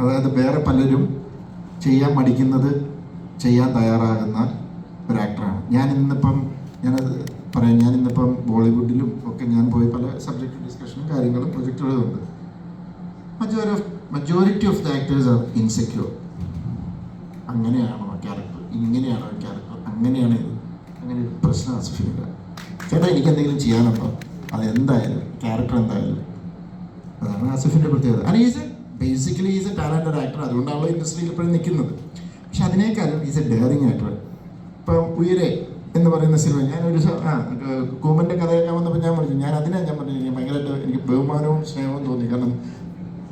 അതായത് വേറെ പലരും ചെയ്യാൻ മടിക്കുന്നത് ചെയ്യാൻ തയ്യാറാകുന്ന ഒരു ആക്ടറാണ് ഞാൻ ഇന്നിപ്പം ഞാനത് പറയാം. ഞാൻ ഇന്നിപ്പം ബോളിവുഡിലും ഒക്കെ ഞാൻ പോയി പല സബ്ജക്റ്റ് ഡിസ്കഷനും കാര്യങ്ങളും പ്രൊജക്റ്റുകളും ഉണ്ട്. Majority of majority of the actors are insecure അങ്ങനെയാണോ ക്യാരക്ടർ ഇങ്ങനെയാണോ ക്യാരക്ടർ അങ്ങനെയാണ് ഇത്. അങ്ങനെ ഒരു പ്രശ്നം ആസിഫിനില്ല ചേട്ടാ എനിക്ക് എന്തെങ്കിലും ചെയ്യാനുണ്ടോ? അതെന്തായാലും ക്യാരക്ടർ എന്തായാലും. അതാണ് ആസിഫിന്റെ പ്രത്യേകത. Anees basically is a talented actor അതുകൊണ്ടാണല്ലോ ഇൻഡസ്ട്രിയിൽ ഇപ്പോഴും നിൽക്കുന്നത്. പക്ഷെ അതിനേക്കാളും ഈസ് എ ഡെയറിങ് ആക്ടർ ഇപ്പം ഉയരെ എന്ന് പറയുന്ന സിനിമ ഞാനൊരു സ- ആ കൂമന്റെ കഥ കേൾക്കാൻ വന്നപ്പോൾ ഞാൻ പറഞ്ഞു ഞാൻ അതിനാണ് ഞാൻ പറഞ്ഞു എനിക്ക് ഭയങ്കരമായിട്ട് എനിക്ക് ബഹുമാനവും സ്നേഹവും തോന്നി. കാരണം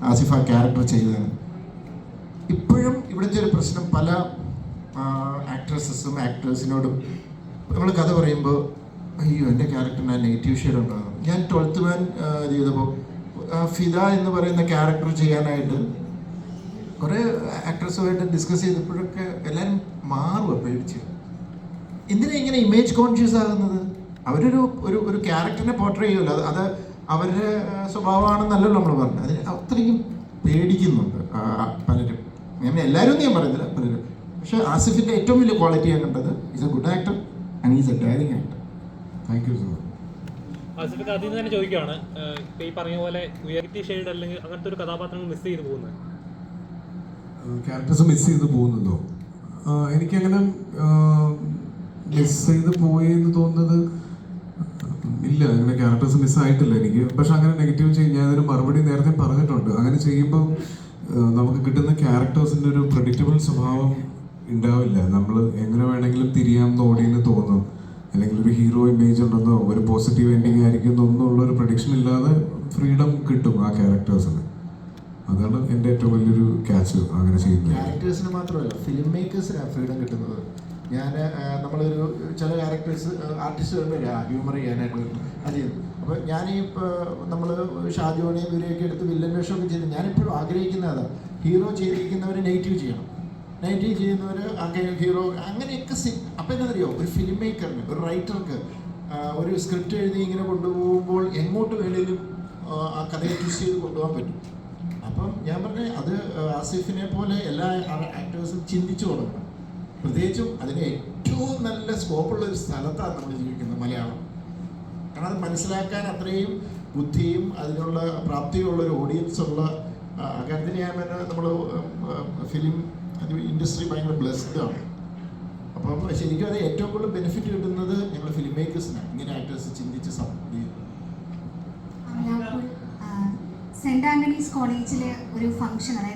ആസിഫ് ആ ക്യാരക്ടർ ചെയ്തതാണ്. ഇപ്പോഴും ഇവിടുത്തെ ഒരു പ്രശ്നം പല ആക്ട്രസസും ആക്ടേഴ്സിനോടും നമ്മൾ കഥ പറയുമ്പോൾ അയ്യോ എന്റെ ക്യാരക്ടറിന് ആ നെഗറ്റീവ് ഷെയ്ഡ് ഉണ്ടാകും ഞാൻ ട്വൽത്ത് മാൻ ചെയ്തപ്പോൾ ഫിദ എന്ന് പറയുന്ന ക്യാരക്ടർ ചെയ്യാനായിട്ട് കുറേ ആക്ട്രസുമായിട്ട് ഡിസ്കസ് ചെയ്തപ്പോഴൊക്കെ എല്ലാവരും മാറുക പേടിച്ച്. എന്തിനാ ഇങ്ങനെ ഇമേജ് കോൺഷ്യസ് ആകുന്നത്? അവരൊരു ഒരു ഒരു ക്യാരക്ടറിനെ പോർട്രേ ചെയ്യുമല്ലോ. അത് അവരുടെ സ്വഭാവമാണെന്നല്ലല്ലോ നമ്മൾ പറഞ്ഞത്. അതിന് അത്രയും പേടിക്കുന്നുണ്ട് പലരും. ഞാൻ എല്ലാവരും ഞാൻ പറയുന്നില്ല പലരും. പക്ഷേ ആസിഫിന്റെ ഏറ്റവും വലിയ ക്വാളിറ്റി ഞാൻ കണ്ടത് is a good actor and is a daring actor thank you sir ആസിഫിക്ക് അതിൽ നിന്ന് തന്നെ ചോദിക്കുകയാണ് ഇപ്പൊ ഈ പറഞ്ഞ പോലെ ഉയർത്തി ഷെയ്ഡ് അല്ലെങ്കിൽ അങ്ങനത്തെ ഒരു കഥാപാത്രങ്ങൾ മിസ് ചെയ്ത് പോകുന്നത്? ക്യാരക്ടേഴ്സ് മിസ് ചെയ്ത് പോകുന്നുണ്ടോ? എനിക്കങ്ങനെ മിസ് ചെയ്ത് പോയി എന്ന് തോന്നുന്നത് ഇല്ല അങ്ങനെ ക്യാരക്ടേഴ്സ് മിസ് ആയിട്ടില്ല എനിക്ക്. പക്ഷെ അങ്ങനെ നെഗറ്റീവ് ചെയ്യും ഞാൻ അതിന് മറുപടി നേരത്തെ പറഞ്ഞിട്ടുണ്ട്. അങ്ങനെ ചെയ്യുമ്പോൾ നമുക്ക് കിട്ടുന്ന ക്യാരക്ടേഴ്സിന്റെ ഒരു പ്രഡിക്റ്റബിൾ സ്വഭാവം ഉണ്ടാവില്ല. നമ്മൾ എങ്ങനെ വേണമെങ്കിലും തിരിയാമെന്ന് ഓടിയെന്ന് തോന്നും. അല്ലെങ്കിൽ ഒരു ഹീറോ ഇമേജ് ഉണ്ടെന്നോ ഒരു പോസിറ്റീവ് എൻഡിങ് ആയിരിക്കും എന്നുള്ള ഒരു പ്രഡിക്ഷൻ ഇല്ലാതെ ഫ്രീഡം കിട്ടും ആ ക്യാരക്ടേഴ്സിന് അതാണ് എന്റെ ഏറ്റവും വലിയൊരു ക്യാച്ച് അങ്ങനെ ചെയ്യുന്നത്. ക്യാരക്ടേഴ്സിന് മാത്രമല്ല ഫിലിം മേക്കേഴ്സിനാണ് ഫ്രീഡം കിട്ടുന്നത്. ഞാൻ നമ്മളൊരു ചില ക്യാരക്ടേഴ്സ് ആർട്ടിസ്റ്റ് വരുമ്പോൾ ഹ്യൂമർ ചെയ്യാനായിട്ട് അത് ചെയ്യുന്നു അപ്പോൾ ഞാൻ ഈ നമ്മൾ ഷാജോനെയും ഇവരെയൊക്കെ എടുത്ത് വില്ലൻ വേഷമൊക്കെ ചെയ്ത് ഞാനിപ്പോഴും ആഗ്രഹിക്കുന്നത് ഹീറോ ചെയ്തിരിക്കുന്നവരെ നെഗറ്റീവ് ചെയ്യണം. നെഗറ്റീവ് ചെയ്യുന്നവർ അങ്ങനെ ഹീറോ അങ്ങനെയൊക്കെ സി അപ്പം എന്നറിയോ ഒരു ഫിലിം മേക്കറിന് ഒരു റൈറ്റർക്ക് ഒരു സ്ക്രിപ്റ്റ് എഴുതി ഇങ്ങനെ കൊണ്ടുപോകുമ്പോൾ എങ്ങോട്ട് വേണേലും ആ, കഥയെ ട്വിസ്റ്റ് ചെയ്ത് കൊണ്ടുപോകാൻ പറ്റും. അപ്പം ഞാൻ പറഞ്ഞ അത് ആസിഫിനെ പോലെ എല്ലാ ആക്ടേഴ്സും ചിന്തിച്ചു തുടങ്ങണം. പ്രത്യേകിച്ചും അതിന് ഏറ്റവും നല്ല സ്കോപ്പുള്ള ഒരു സ്ഥലത്താണ് നമ്മൾ ജീവിക്കുന്നത് മലയാളം. കാരണം അത് മനസ്സിലാക്കാൻ അത്രയും ബുദ്ധിയും അതിനുള്ള പ്രാപ്തിയുള്ള ഒരു ഓഡിയൻസ് ഉള്ള അക്കാര്യത്തിന് ഞാൻ നമ്മൾ ഫിലിം ഇൻഡസ്ട്രി ഭയങ്കര ബ്ലെസ്ഡ് ആണ്. അപ്പം ശരിക്കും അത് ഏറ്റവും കൂടുതൽ ബെനിഫിറ്റ് കിട്ടുന്നത് ഞങ്ങൾ ഫിലിം മേക്കേഴ്സിനാണ് ഇങ്ങനെ ആക്ടേഴ്സ് ചിന്തിച്ച് സെന്റ് ആന്റണീസ് കോളേജിലെ ഒരു ഫംഗ്ഷൻ അതായത്